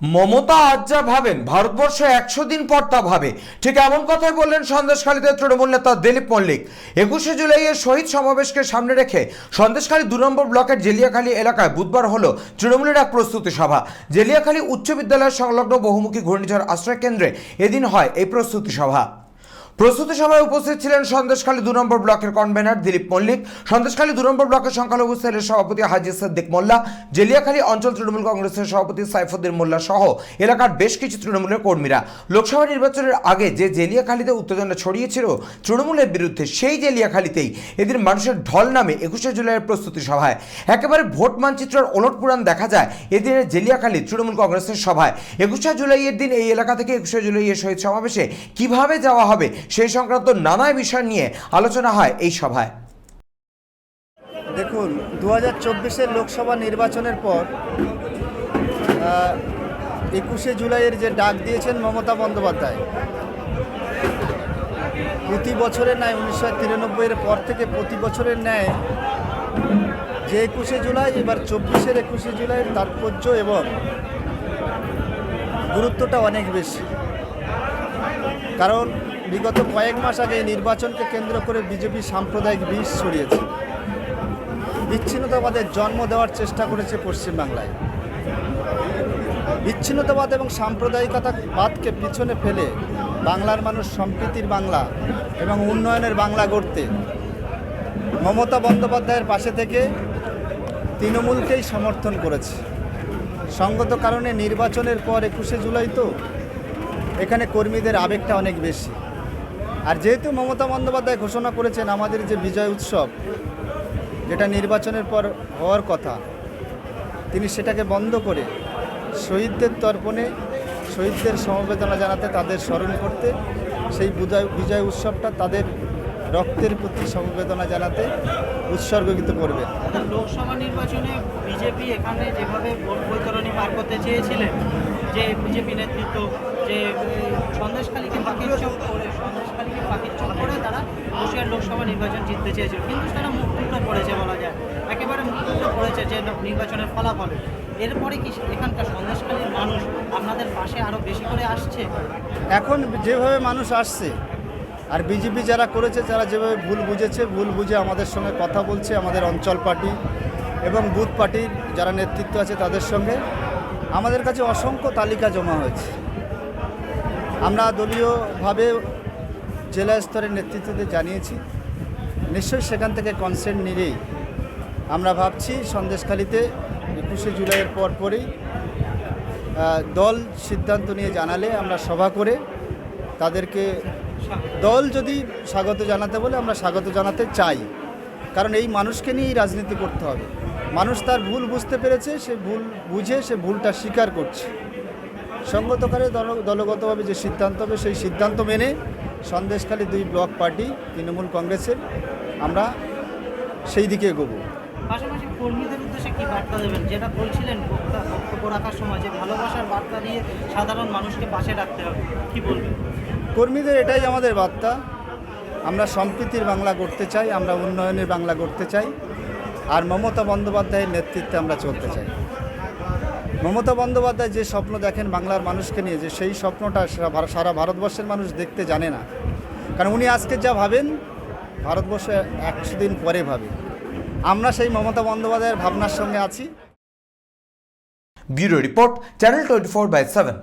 মমতা আজ যা ভাবেন, ভারতবর্ষ একশো দিন পর তা ভাবে। ঠিক এমন কথাই বললেন সন্দেশখালীতে তৃণমূল নেতা দিলীপ মল্লিক। একুশে জুলাইয়ের শহীদ সমাবেশকে সামনে রেখে সন্দেশখালী দু নম্বর ব্লকের জেলিয়াখালী এলাকায় বুধবার হল তৃণমূলের এক প্রস্তুতি সভা। জেলিয়াখালী উচ্চ বিদ্যালয় সংলগ্ন বহুমুখী ঘূর্ণিঝড় আশ্রয় কেন্দ্রে এদিন হয় এই প্রস্তুতি সভা। প্রস্তুতি সভায় উপস্থিত ছিলেন সন্দেশখালী দু নম্বর ব্লকের কনভেনার দিলীপ মল্লিক, সন্দেশখালী দু নম্বর ব্লকের সংখ্যালঘু সেলের সভাপতি হাজি সাদ্দিক মোল্লা, জেলিয়াখালী অঞ্চল তৃণমূল কংগ্রেসের সভাপতি সাইফুদ্দিন মোল্লা সহ এলাকার বেশ কিছু তৃণমূলের কর্মীরা। লোকসভা নির্বাচনের আগে যে জেলিয়াখালীতে উত্তেজনা ছড়িয়েছিল তৃণমূলের বিরুদ্ধে, সেই জেলিয়াখালীতেই এদিন মানুষের ঢল নামে একুশে জুলাইয়ের প্রস্তুতি সভায়। একেবারে ভোট মানচিত্রের ওলট পুরাণ দেখা যায় এদিনের জেলিয়াখালী তৃণমূল কংগ্রেসের সভায়। একুশে জুলাইয়ের দিন এই এলাকা থেকে একুশে জুলাইয়ের শহীদ সমাবেশে। কীভাবে যাওয়া হবে সেই সংক্রান্ত নানা বিষয় নিয়ে আলোচনা হয় এই সভায়। দেখুন দু হাজার চব্বিশের লোকসভা নির্বাচনের পর একুশে জুলাইয়ের যে ডাক দিয়েছেন মমতা বন্দ্যোপাধ্যায়, প্রতি বছরের ন্যায় উনিশশো তিরানব্বইয়ের পর থেকে প্রতি বছরের ন্যায় যে একুশে জুলাই, এবার চব্বিশের একুশে জুলাইয়ের তাৎপর্য এবং গুরুত্বটা অনেক বেশি। কারণ বিগত কয়েক মাস আগে নির্বাচনকে কেন্দ্র করে বিজেপি সাম্প্রদায়িক বিষ ছড়িয়েছে। বিচ্ছিন্নতাবাদের জন্ম দেওয়ার চেষ্টা করেছে পশ্চিমবাংলায়। বিচ্ছিন্নতাবাদ এবং সাম্প্রদায়িকতাবাদকে পিছনে ফেলে বাংলার মানুষ সম্প্রীতির বাংলা এবং উন্নয়নের বাংলা গড়তে মমতা বন্দ্যোপাধ্যায়ের পাশে থেকে তৃণমূলকেই সমর্থন করেছে। সঙ্গত কারণে নির্বাচনের পর একুশে জুলাই তো এখানে কর্মীদের আবেগটা অনেক বেশি। আর যেহেতু মমতা বন্দ্যোপাধ্যায় ঘোষণা করেছেন আমাদের যে বিজয় উৎসব, যেটা নির্বাচনের পর হওয়ার কথা, তিনি সেটাকে বন্ধ করে শহীদদের তর্পণে, শহীদদের সমবেদনা জানাতে তাদের স্মরণ করতে, সেই বিজয় বিজয় উৎসবটা তাদের রক্তের প্রতি সমবেদনা জানাতে উৎসর্গিত করবে। লোকসভা নির্বাচনে বিজেপি এখানে যেভাবে ভোট বৈতরণী পার করতে চেয়েছিলেন যে বিজেপি নেতৃত্ব যে এই, সন্দেশখালীকে পাখির চোখ করে সন্দেশখালীকে পাখির চোখ করে তারা বসিরহাট লোকসভা নির্বাচন জিততে চেয়েছিল। কিন্তু সেটা মুখ পড়েছে বলা যায়। একেবারে মুখ পড়েছে যে নির্বাচনের ফলাফল। এরপরে কি এখানকার সন্দেশখালীর মানুষ আপনাদের পাশে আরও বেশি করে আসছে? এখন যেভাবে মানুষ আসছে আর বিজেপি যারা করেছে যারা যেভাবে ভুল বুঝেছে ভুল বুঝে আমাদের সঙ্গে কথা বলছে আমাদের অঞ্চল পার্টি এবং বুথ পার্টির যারা নেতৃত্ব আছে তাদের সঙ্গে আমাদের কাছে অসংখ্য তালিকা জমা হয়েছে। আমরা দলীয়ভাবে জেলা স্তরের নেতৃত্বদের জানিয়েছি। নিশ্চয়ই সেখান থেকে কনসেন্ট নিলেই আমরা ভাবছি সন্দেশখালিতে একুশে জুলাইয়ের পর পরেই দল সিদ্ধান্ত নিয়ে জানালে আমরা সভা করে তাদেরকে দল যদি স্বাগত জানাতে বলে আমরা স্বাগত জানাতে চাই। কারণ এই মানুষকে নিয়েই রাজনীতি করতে হবে। মানুষ তার ভুল বুঝতে পেরেছে সে ভুল বুঝে সে ভুলটা স্বীকার করছে। সঙ্গতকারে দল দলগতভাবে যে সিদ্ধান্ত হবে সেই সিদ্ধান্ত মেনে সন্দেশখালী দুই ব্লক পার্টি তৃণমূল কংগ্রেসের আমরা সেই দিকে এগোবো। পাশাপাশি কর্মীদের উদ্দেশ্যে কি বার্তা দেবেন? যেটা বলছিলেন বক্তব্য রাখার সময় যে ভালোবাসার বার্তা দিয়ে সাধারণ মানুষকে পাশে রাখতে হবে কি বলবেন? কর্মীদের এটাই আমাদের বার্তা। আমরা সম্প্রীতির বাংলা করতে চাই আমরা উন্নয়নের বাংলা করতে চাই। আর মমতা বন্দ্যোপাধ্যায়ের নেতৃত্বে আমরা চলতে চাই। মমতা বন্দ্যোপাধ্যায় যে স্বপ্ন দেখেন বাংলার মানুষকে নিয়ে, যে সেই স্বপ্নটা সারা ভারতবর্ষের মানুষ দেখতে জানে না। কারণ উনি আজকে যা ভাবেন, ভারতবর্ষে একশো দিন পরে ভাবে। আমরা সেই মমতা বন্দ্যোপাধ্যায়ের ভাবনার সঙ্গে আছি। Bureau report, channel twenty four by seven.